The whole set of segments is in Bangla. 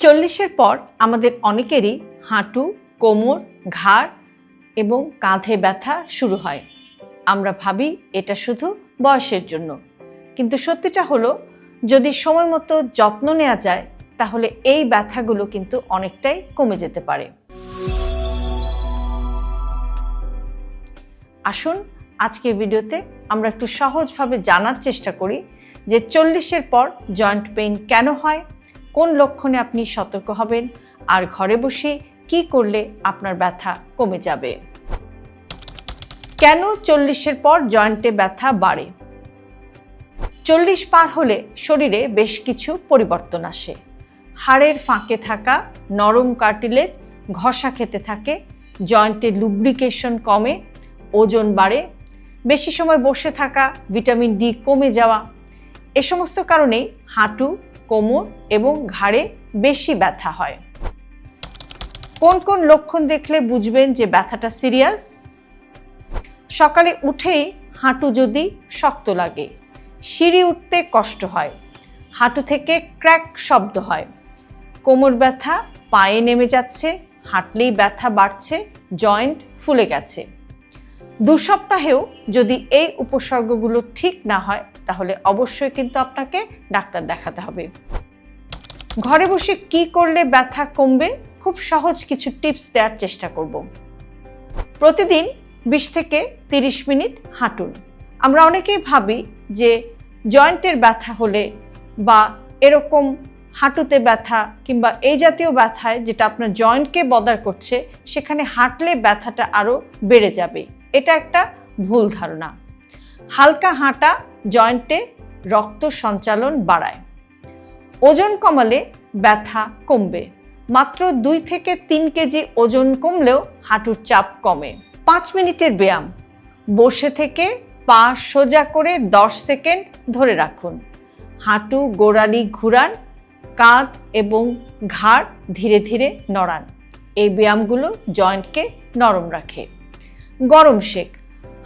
চল্লিশের পর আমাদের অনেকেরই হাঁটু, কোমর, ঘাড় এবং কাঁধে ব্যথা শুরু হয়। আমরা ভাবি এটা শুধু বয়সের জন্য। কিন্তু সত্যিটা হলো, যদি সময় মতো যত্ন নেওয়া যায়, তাহলে এই ব্যথাগুলো কিন্তু অনেকটাই কমে যেতে পারে। আসুন, আজকের ভিডিওতে আমরা একটু সহজভাবে জানার চেষ্টা করি যে চল্লিশের পর জয়েন্ট পেইন কেন হয় কোন লক্ষণে আপনি সতর্ক হবেন? আর ঘরে বসে কি করলে আপনার ব্যথা কমে যাবে? কেন চল্লিশের পর জয়েন্টে ব্যথা বাড়ে? চল্লিশ পার হলে শরীরে বেশ কিছু পরিবর্তন আসে। হাড়ের ফাঁকে থাকা, নরম কার্টিলেজ, ঘষা খেতে থাকে, জয়েন্টে লুব্রিকেশন কমে, ওজন বাড়ে, বেশি সময় বসে থাকা, ভিটামিন ডি কমে যাওয়া, এ সমস্ত কারণেই হাঁটু কোমর এবং ঘাড়ে বেশি ব্যথা হয়। কোন কোন লক্ষণ দেখলে বুঝবেন যে ব্যথাটা সিরিয়াস? সকালে উঠেই হাঁটু যদি শক্ত লাগে, সিঁড়ি উঠতে কষ্ট হয়, হাঁটু থেকে ক্র্যাক শব্দ হয়। কোমর ব্যথা পায়ে নেমে যাচ্ছে, হাঁটলেই ব্যথা বাড়ছে, জয়েন্ট ফুলে গেছে। দু সপ্তাহেও যদি এই উপসর্গগুলো ঠিক না হয়, তাহলে অবশ্যই কিন্তু আপনাকে ডাক্তার দেখাতে হবে। ঘরে বসে কি করলে ব্যথা কমবে? খুব সহজ কিছু টিপস দেওয়ার চেষ্টা করব। প্রতিদিন বিশ থেকে তিরিশ মিনিট হাঁটুন। আমরা অনেকেই ভাবি যে জয়েন্টের ব্যথা হলে বা এরকম হাঁটুতে ব্যথা কিংবা এই জাতীয় ব্যথায় যেটা আপনার জয়েন্টকে বদার করছে, সেখানে হাঁটলে ব্যথাটা আরও বেড়ে যাবে। এটা একটা ভুল ধারণা। হালকা হাঁটা জয়েন্টে রক্ত সঞ্চালন বাড়ায়। ওজন কমালে ব্যথা কমবে। মাত্র দুই থেকে তিন কেজি ওজন কমলেও হাঁটুর চাপ কমে। পাঁচ মিনিটের ব্যায়াম। বসে থেকে পা সোজা করে দশ সেকেন্ড ধরে রাখুন। হাঁটু গোড়ালি ঘুরান, কাঁধ এবং ঘাড় ধীরে ধীরে নড়ান। এই ব্যায়ামগুলো জয়েন্টকে নরম রাখে। গরম শেক।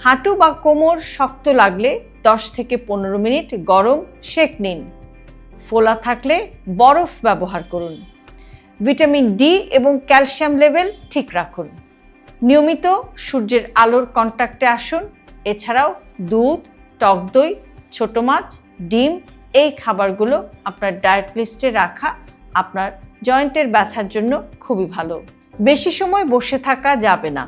হাঁটু বা কোমর শক্ত লাগলে দশ থেকে পনেরো মিনিট গরম শেক নিন। ফোলা থাকলে বরফ ব্যবহার করুন। ভিটামিন ডি এবং ক্যালসিয়াম লেভেল ঠিক রাখুন। নিয়মিত সূর্যের আলোর কন্ট্যাক্টে আসুন। এছাড়াও দুধ, টক দই, ছোটো মাছ, ডিম এই খাবারগুলো আপনার ডায়েট লিস্টে রাখা আপনার জয়েন্টের ব্যথার জন্য খুবই ভালো। বেশি সময় বসে থাকা যাবে না।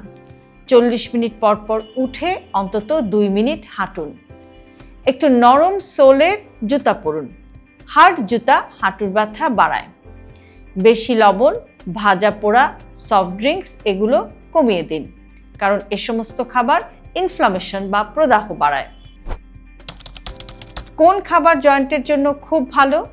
চল্লিশ মিনিট পর পর উঠে অন্তত দুই মিনিট হাঁটুন। একটু নরম সোলের জুতা পরুন। হার্ড জুতা হাঁটুর ব্যথা বাড়ায়। বেশি লবণ, ভাজা পোড়া সফট ড্রিঙ্কস এগুলো কমিয়ে দিন। কারণ এ সমস্ত খাবার ইনফ্লামেশন বা প্রদাহ বাড়ায়। কোন খাবার জয়েন্টের জন্য খুব ভালো?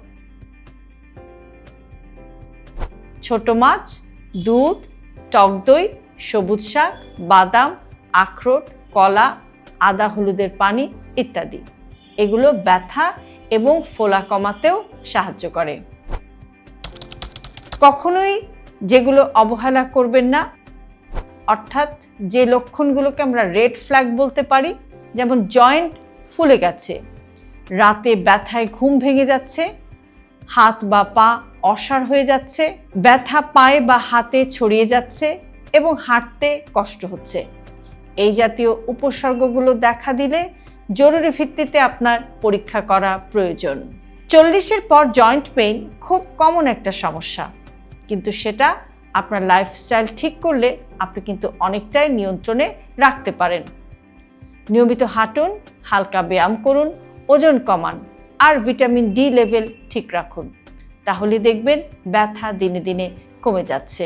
ছোট মাছ, দুধ, টক দই সবুজ শাক, বাদাম, আখরোট, কলা, আদা, হলুদের পানি ইত্যাদি। এগুলো ব্যথা এবং ফোলা কমাতেও সাহায্য করে। কখনোই যেগুলো অবহেলা করবেন না। অর্থাৎ যে লক্ষণগুলোকে আমরা রেড ফ্ল্যাগ বলতে পারি, যেমন জয়েন্ট ফুলে গেছে, রাতে ব্যথায় ঘুম ভেঙে যাচ্ছে, হাত বা পা অসার হয়ে যাচ্ছে, ব্যথা পায়ে বা হাতে ছড়িয়ে যাচ্ছে এবং হাঁটতে কষ্ট হচ্ছে। এই জাতীয় উপসর্গগুলো দেখা দিলে জরুরি ভিত্তিতে আপনার পরীক্ষা করা প্রয়োজন। চল্লিশের পর জয়েন্ট পেইন খুব কমন একটা সমস্যা। কিন্তু সেটা আপনার লাইফস্টাইল ঠিক করলে আপনি কিন্তু অনেকটাই নিয়ন্ত্রণে রাখতে পারেন। নিয়মিত হাঁটুন, হালকা ব্যায়াম করুন, ওজন কমান আর ভিটামিন ডি লেভেল ঠিক রাখুন। তাহলে দেখবেন ব্যথা দিনে দিনে কমে যাচ্ছে।